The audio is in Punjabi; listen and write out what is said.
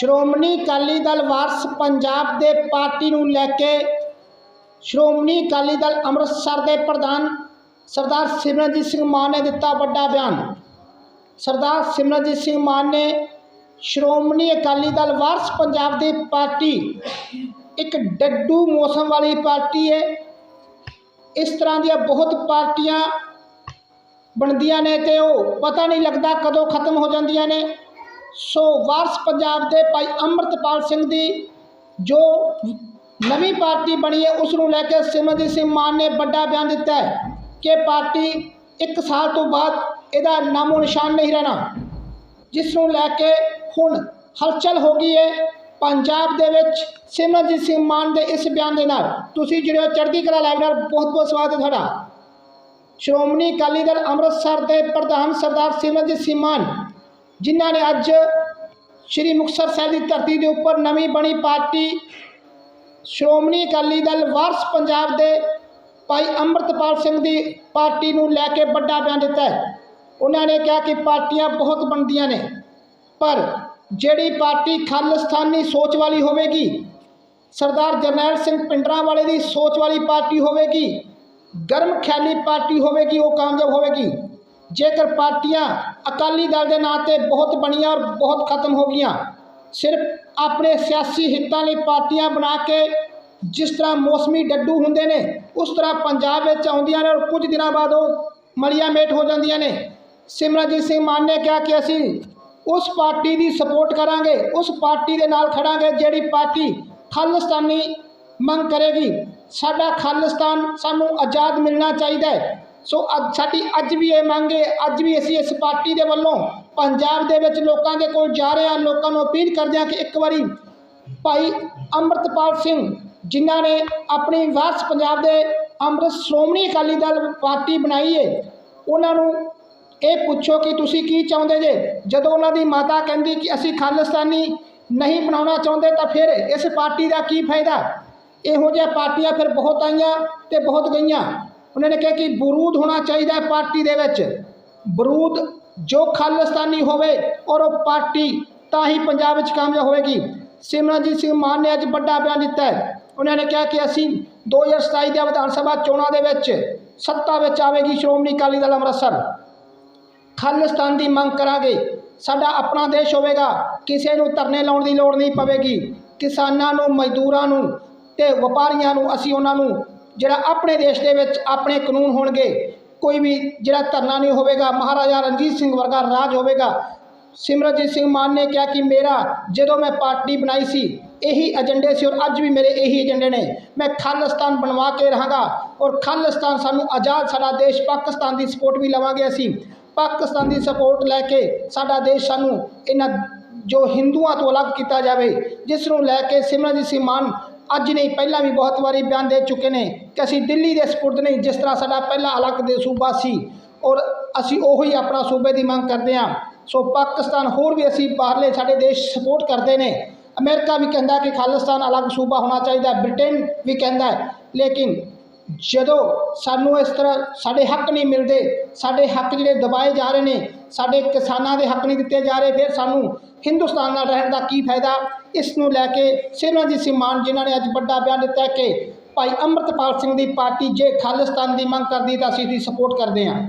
ਸ਼੍ਰੋਮਣੀ ਅਕਾਲੀ ਦਲ ਵਾਰਸ ਪੰਜਾਬ ਦੇ ਪਾਰਟੀ ਨੂੰ ਲੈ ਕੇ ਸ਼੍ਰੋਮਣੀ ਅਕਾਲੀ ਦਲ ਅੰਮ੍ਰਿਤਸਰ ਦੇ ਪ੍ਰਧਾਨ ਸਰਦਾਰ ਸਿਮਰਨਜੀਤ ਸਿੰਘ ਮਾਨ ਨੇ ਦਿੱਤਾ ਵੱਡਾ ਬਿਆਨ। ਸਰਦਾਰ ਸਿਮਰਨਜੀਤ ਸਿੰਘ ਮਾਨ ਨੇ ਸ਼੍ਰੋਮਣੀ ਅਕਾਲੀ ਦਲ ਵਾਰਸ ਪੰਜਾਬ ਦੀ ਪਾਰਟੀ ਇੱਕ ਡੱਡੂ ਮੌਸਮ ਵਾਲੀ ਪਾਰਟੀ ਹੈ। ਇਸ ਤਰ੍ਹਾਂ ਦੀਆਂ ਬਹੁਤ ਪਾਰਟੀਆਂ ਬਣਦੀਆਂ ਨੇ ਤੇ ਉਹ ਪਤਾ ਨਹੀਂ ਲੱਗਦਾ ਕਦੋਂ ਖਤਮ ਹੋ ਜਾਂਦੀਆਂ ਨੇ। ਸੋ ਵਾਰਸ ਪੰਜਾਬ ਦੇ ਭਾਈ ਅੰਮ੍ਰਿਤਪਾਲ ਸਿੰਘ ਦੀ ਜੋ ਨਵੀਂ ਪਾਰਟੀ ਬਣੀ ਹੈ, ਉਸ ਨੂੰ ਲੈ ਕੇ ਸਿਮਰਜੀਤ ਸਿੰਘ ਮਾਨ ਨੇ ਵੱਡਾ ਬਿਆਨ ਦਿੱਤਾ ਹੈ ਕਿ ਪਾਰਟੀ ਇੱਕ ਸਾਲ ਤੋਂ ਬਾਅਦ ਇਹਦਾ ਨਾਮੋ ਨਿਸ਼ਾਨ ਨਹੀਂ ਰਹਿਣਾ, ਜਿਸ ਨੂੰ ਲੈ ਕੇ ਹੁਣ ਹਲਚਲ ਹੋ ਗਈ ਹੈ ਪੰਜਾਬ ਦੇ ਵਿੱਚ ਸਿਮਰਜੀਤ ਸਿੰਘ ਮਾਨ ਦੇ ਇਸ ਬਿਆਨ ਦੇ ਨਾਲ। ਤੁਸੀਂ ਜਿਹੜੇ ਚੜ੍ਹਦੀ ਕਲਾ ਲਾਈਵ ਨਾਲ ਬਹੁਤ ਬਹੁਤ ਸਵਾਗਤ ਹੈ ਤੁਹਾਡਾ। ਸ਼੍ਰੋਮਣੀ ਅਕਾਲੀ ਦਲ ਅੰਮ੍ਰਿਤਸਰ ਦੇ ਪ੍ਰਧਾਨ ਸਰਦਾਰ ਸਿਮਰਜੀਤ ਸਿੰਘ ਮਾਨ ਜਿਨ੍ਹਾਂ ਨੇ ਅੱਜ ਸ਼੍ਰੀ ਮੁਕਤਸਰ ਸਾਹਿਬ ਦੀ ਧਰਤੀ ਦੇ ਉੱਪਰ ਨਵੀਂ ਬਣੀ ਪਾਰਟੀ ਸ਼੍ਰੋਮਣੀ ਅਕਾਲੀ ਦਲ ਵਾਰਸ ਪੰਜਾਬ ਦੇ ਭਾਈ ਅੰਮ੍ਰਿਤਪਾਲ ਸਿੰਘ ਦੀ ਪਾਰਟੀ ਨੂੰ ਲੈ ਕੇ ਵੱਡਾ ਬਿਆਨ ਦਿੱਤਾ ਹੈ। ਉਹਨਾਂ ਨੇ ਕਿਹਾ ਕਿ ਪਾਰਟੀਆਂ ਬਹੁਤ ਬਣਦੀਆਂ ਨੇ, ਪਰ ਜਿਹੜੀ ਪਾਰਟੀ ਖਾਲਿਸਤਾਨੀ ਸੋਚ ਵਾਲੀ ਹੋਵੇਗੀ, ਸਰਦਾਰ ਜਰਨੈਲ ਸਿੰਘ ਪਿੰਡਰਾਂ ਵਾਲੇ ਦੀ ਸੋਚ ਵਾਲੀ ਪਾਰਟੀ ਹੋਵੇਗੀ, ਗਰਮ ਖਿਆਲੀ ਪਾਰਟੀ ਹੋਵੇਗੀ, ਉਹ ਕਾਮਯਾਬ ਹੋਵੇਗੀ। ਜੇਕਰ ਪਾਰਟੀਆਂ ਅਕਾਲੀ ਦਲ ਦੇ ਨਾਂ ਤੇ ਬਹੁਤ ਬਣੀਆਂ ਔਰ ਬਹੁਤ ਖਤਮ ਹੋ ਗਈਆਂ, ਸਿਰਫ ਆਪਣੇ ਸਿਆਸੀ ਹਿੱਤਾਂ ਲਈ ਪਾਰਟੀਆਂ ਬਣਾ ਕੇ ਜਿਸ ਤਰ੍ਹਾਂ ਮੌਸਮੀ ਡੱਡੂ ਹੁੰਦੇ ਨੇ, ਉਸ ਤਰ੍ਹਾਂ ਪੰਜਾਬ ਵਿੱਚ ਆਉਂਦੀਆਂ ਨੇ ਔਰ ਕੁਝ ਦਿਨਾਂ ਬਾਅਦ ਉਹ ਮਲੀਆਂ ਮੇਟ ਹੋ ਜਾਂਦੀਆਂ ਨੇ। ਸਿਮਰਨਜੀਤ ਸਿੰਘ ਮਾਨ ਨੇ ਕਿਹਾ ਕਿ ਅਸੀਂ ਉਸ ਪਾਰਟੀ ਦੀ ਸਪੋਰਟ ਕਰਾਂਗੇ, ਉਸ ਪਾਰਟੀ ਦੇ ਨਾਲ ਖੜਾਂਗੇ ਜਿਹੜੀ ਪਾਰਟੀ ਖਾਲਿਸਤਾਨੀ ਮੰਗ ਕਰੇਗੀ। ਸਾਡਾ ਖਾਲਿਸਤਾਨ ਸਾਨੂੰ ਆਜ਼ਾਦ ਮਿਲਣਾ ਚਾਹੀਦਾ ਹੈ। ਸੋ ਅੱਜ ਸਾਡੀ, ਅੱਜ ਵੀ ਇਹ ਮੰਗ ਹੈ, ਅੱਜ ਵੀ ਅਸੀਂ ਇਸ ਪਾਰਟੀ ਦੇ ਵੱਲੋਂ ਪੰਜਾਬ ਦੇ ਵਿੱਚ ਲੋਕਾਂ ਦੇ ਕੋਲ ਜਾ ਰਹੇ ਹਾਂ, ਲੋਕਾਂ ਨੂੰ ਅਪੀਲ ਕਰਦੇ ਹਾਂ ਕਿ ਇੱਕ ਵਾਰੀ ਭਾਈ ਅੰਮ੍ਰਿਤਪਾਲ ਸਿੰਘ ਜਿਨ੍ਹਾਂ ਨੇ ਆਪਣੀ ਵਾਰਸ ਪੰਜਾਬ ਦੇ ਅੰਮ੍ਰਿਤ ਸ਼੍ਰੋਮਣੀ ਅਕਾਲੀ ਦਲ ਪਾਰਟੀ ਬਣਾਈ ਹੈ, ਉਹਨਾਂ ਨੂੰ ਇਹ ਪੁੱਛੋ ਕਿ ਤੁਸੀਂ ਕੀ ਚਾਹੁੰਦੇ ਜੇ? ਜਦੋਂ ਉਹਨਾਂ ਦੀ ਮਾਤਾ ਕਹਿੰਦੀ ਕਿ ਅਸੀਂ ਖਾਲਿਸਤਾਨੀ ਨਹੀਂ ਬਣਾਉਣਾ ਚਾਹੁੰਦੇ, ਤਾਂ ਫਿਰ ਇਸ ਪਾਰਟੀ ਦਾ ਕੀ ਫਾਇਦਾ? ਇਹੋ ਜਿਹੀਆਂ ਪਾਰਟੀਆਂ ਫਿਰ ਬਹੁਤ ਆਈਆਂ ਤੇ ਬਹੁਤ ਗਈਆਂ। ਉਹਨਾਂ ਨੇ ਕਿਹਾ ਕਿ ਬਰੂਦ ਹੋਣਾ ਚਾਹੀਦਾ ਹੈ ਪਾਰਟੀ ਦੇ ਵਿੱਚ। ਬਰੂਦ ਜੋ ਖਾਲਿਸਤਾਨੀ ਹੋਵੇ ਔਰ ਉਹ ਪਾਰਟੀ ਤਾਂ ਹੀ ਪੰਜਾਬ ਵਿੱਚ ਕਾਮਯਾਬ ਹੋਵੇਗੀ। ਸਿਮਰਨਜੀਤ ਸਿੰਘ ਮਾਨ ਨੇ ਅੱਜ ਵੱਡਾ ਬਿਆਨ ਦਿੱਤਾ ਹੈ। ਉਹਨਾਂ ਨੇ ਕਿਹਾ ਕਿ ਅਸੀਂ 2027 ਦੇ ਵਿਧਾਨ ਸਭਾ ਚੋਣਾਂ ਦੇ ਵਿੱਚ ਸੱਤਾ ਵਿੱਚ ਆਵੇਗੀ ਸ਼੍ਰੋਮਣੀ ਅਕਾਲੀ ਦਲ ਅੰਮ੍ਰਿਤਸਰ। ਖਾਲਿਸਤਾਨ ਦੀ ਮੰਗ ਕਰਾਂਗੇ। ਸਾਡਾ ਆਪਣਾ ਦੇਸ਼ ਹੋਵੇਗਾ। ਕਿਸੇ ਨੂੰ ਧਰਨੇ ਲਾਉਣ ਦੀ ਲੋੜ ਨਹੀਂ ਪਵੇਗੀ। ਕਿਸਾਨਾਂ ਨੂੰ, ਮਜ਼ਦੂਰਾਂ ਨੂੰ ਤੇ ਵਪਾਰੀਆਂ ਨੂੰ, ਅਸੀਂ ਉਹਨਾਂ ਨੂੰ ਜਿਹੜਾ ਆਪਣੇ ਦੇਸ਼ ਦੇ ਵਿੱਚ ਆਪਣੇ ਕਾਨੂੰਨ ਹੋਣਗੇ, ਕੋਈ ਵੀ ਜਿਹੜਾ ਧਰਨਾ ਨਹੀਂ ਹੋਵੇਗਾ, ਮਹਾਰਾਜਾ ਰਣਜੀਤ ਸਿੰਘ ਵਰਗਾ ਰਾਜ ਹੋਵੇਗਾ। ਸਿਮਰਜੀਤ ਸਿੰਘ ਮਾਨ ਨੇ ਕਿਹਾ ਕਿ ਮੇਰਾ ਜਦੋਂ ਮੈਂ ਪਾਰਟੀ ਬਣਾਈ ਸੀ, ਇਹੀ ਏਜੰਡੇ ਸੀ ਔਰ ਅੱਜ ਵੀ ਮੇਰੇ ਇਹੀ ਏਜੰਡੇ ਨੇ। ਮੈਂ ਖਾਲਿਸਤਾਨ ਬਣਵਾ ਕੇ ਰਹਾਂਗਾ ਔਰ ਖਾਲਿਸਤਾਨ ਸਾਨੂੰ ਆਜ਼ਾਦ ਸਾਡਾ ਦੇਸ਼ ਪਾਕਿਸਤਾਨ ਦੀ ਸਪੋਰਟ ਵੀ ਲਵਾਂਗੇ ਅਸੀਂ। ਪਾਕਿਸਤਾਨ ਦੀ ਸਪੋਰਟ ਲੈ ਕੇ ਸਾਡਾ ਦੇਸ਼ ਸਾਨੂੰ ਇਹਨਾਂ ਜੋ ਹਿੰਦੂਆਂ ਤੋਂ ਅਲੱਗ ਕੀਤਾ ਜਾਵੇ, ਜਿਸ ਨੂੰ ਲੈ ਕੇ ਸਿਮਰਨਜੀਤ ਸਿੰਘ ਮਾਨ ਅੱਜ ਨਹੀਂ, ਪਹਿਲਾਂ ਵੀ ਬਹੁਤ ਵਾਰੀ ਬਿਆਨ ਦੇ ਚੁੱਕੇ ਨੇ ਕਿ ਅਸੀਂ ਦਿੱਲੀ ਦੇ ਸਪੁਰਦ ਨਹੀਂ, ਜਿਸ ਤਰ੍ਹਾਂ ਸਾਡਾ ਪਹਿਲਾ ਅਲੱਗ ਦੇ ਸੂਬਾ ਸੀ ਔਰ ਅਸੀਂ ਉਹੀ ਆਪਣਾ ਸੂਬੇ ਦੀ ਮੰਗ ਕਰਦੇ ਹਾਂ। ਸੋ ਪਾਕਿਸਤਾਨ ਹੋਰ ਵੀ ਅਸੀਂ ਬਾਹਰਲੇ ਸਾਡੇ ਦੇਸ਼ ਸਪੋਰਟ ਕਰਦੇ ਨੇ। ਅਮਰੀਕਾ ਵੀ ਕਹਿੰਦਾ ਕਿ ਖਾਲਿਸਤਾਨ ਅਲੱਗ ਸੂਬਾ ਹੋਣਾ ਚਾਹੀਦਾ, ਬ੍ਰਿਟੇਨ ਵੀ ਕਹਿੰਦਾ ਲੇਕਿਨ ਜਦੋਂ ਸਾਨੂੰ ਇਸ ਤਰ੍ਹਾਂ ਸਾਡੇ ਹੱਕ ਨਹੀਂ ਮਿਲਦੇ, ਸਾਡੇ ਹੱਕ ਜਿਹੜੇ ਦਬਾਏ ਜਾ ਰਹੇ ਨੇ, ਸਾਡੇ ਕਿਸਾਨਾਂ ਦੇ ਹੱਕ ਨਹੀਂ ਦਿੱਤੇ ਜਾ ਰਹੇ, ਫਿਰ ਸਾਨੂੰ ਹਿੰਦੁਸਤਾਨ ਨਾਲ ਰਹਿਣ ਦਾ ਕੀ ਫਾਇਦਾ? ਇਸ ਨੂੰ ਲੈ ਕੇ ਸਿਮਰਨਜੀਤ ਸਿੰਘ ਮਾਨ ਜਿਨ੍ਹਾਂ ਨੇ ਅੱਜ ਵੱਡਾ ਬਿਆਨ ਦਿੱਤਾ ਕਿ ਭਾਈ ਅੰਮ੍ਰਿਤਪਾਲ ਸਿੰਘ ਦੀ ਪਾਰਟੀ ਜੇ ਖਾਲਿਸਤਾਨ ਦੀ ਮੰਗ ਕਰਦੀ ਤਾਂ ਅਸੀਂ ਦੀ ਸਪੋਰਟ ਕਰਦੇ ਹਾਂ।